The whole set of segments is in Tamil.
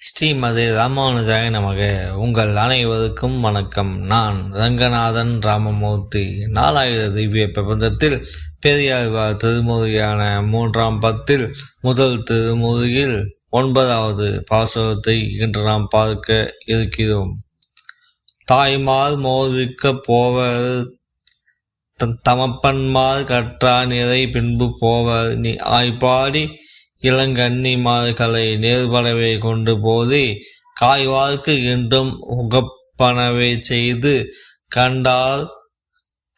ஸ்ரீமதி ராமானுஜாய நமக. உங்கள் அனைவருக்கும் வணக்கம். நான் ரங்கநாதன் ராமமூர்த்தி. நாலாயிர திவ்ய பிரபந்தத்தில் பெரியாழ்வார் திருமுறையான மூன்றாம் பத்தில் முதல் திருமுறையில் ஒன்பதாவது பாசுரத்தை இன்று நாம் பார்க்க இருக்கிறோம். தாய்மார் மோர்விக்க போவர் த- தமப்பன்மார் கற்றா நிறை பின்பு போவர். நீ ஆய்ப்பாடி இளங்கன்னிமார்களை நேர்படவே கொண்டு போதி காய்வார்க்கு என்றும் உகப்பனவை செய்து கண்டால்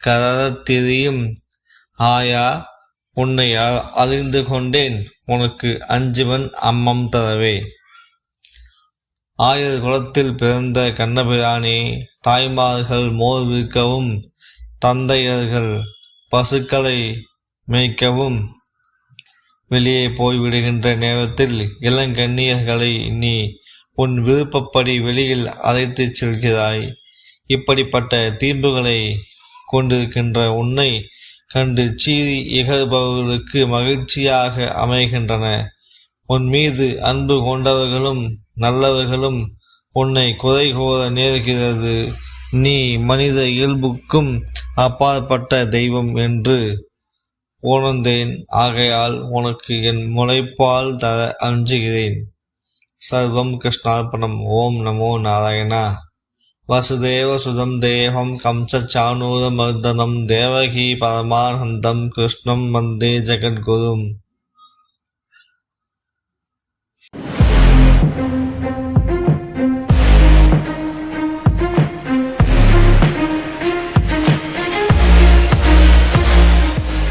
கரத்திரியும் ஆயா உன்னை அ- அறிந்து கொண்டேன். உனக்கு அஞ்சுவன் அம்மம் தரவே. ஆயர் குலத்தில் பிறந்த கண்ணபிரானே தாய்மார்கள் மோர் விற்கவும் தந்தையர்கள் பசுக்களை மேய்க்கவும். வெளியே போய்விடுகின்ற நேரத்தில் இளங்கன்னியர்களை நீ உன் விருப்பப்படி வெளியில் அழைத்துச் செல்கிறாய். இப்படிப்பட்ட தீர்ப்புகளை கொண்டிருக்கின்ற உன்னை கண்டு சீறி இகழ்பவர்களுக்கு மகிழ்ச்சியாக அமைகின்றன. உன் மீது அன்பு கொண்டவர்களும் நல்லவர்களும் உன்னை குறை கூற நேர்கிறது. நீ மனித இயல்புக்கும் அப்பாற்பட்ட தெய்வம் என்று உணர்ந்தேன். ஆகையால் உனக்கு என் முளைப்பால் தர அஞ்சுகிறேன். சர்வம் கிருஷ்ணார்பணம். ஓம் நமோ நாராயணா. வசுதேவ சுதம் தேவம் கம்சானூரமர்தனம் தேவகி பரமானந்தம் கிருஷ்ணம் வந்தே ஜெகத்குரும்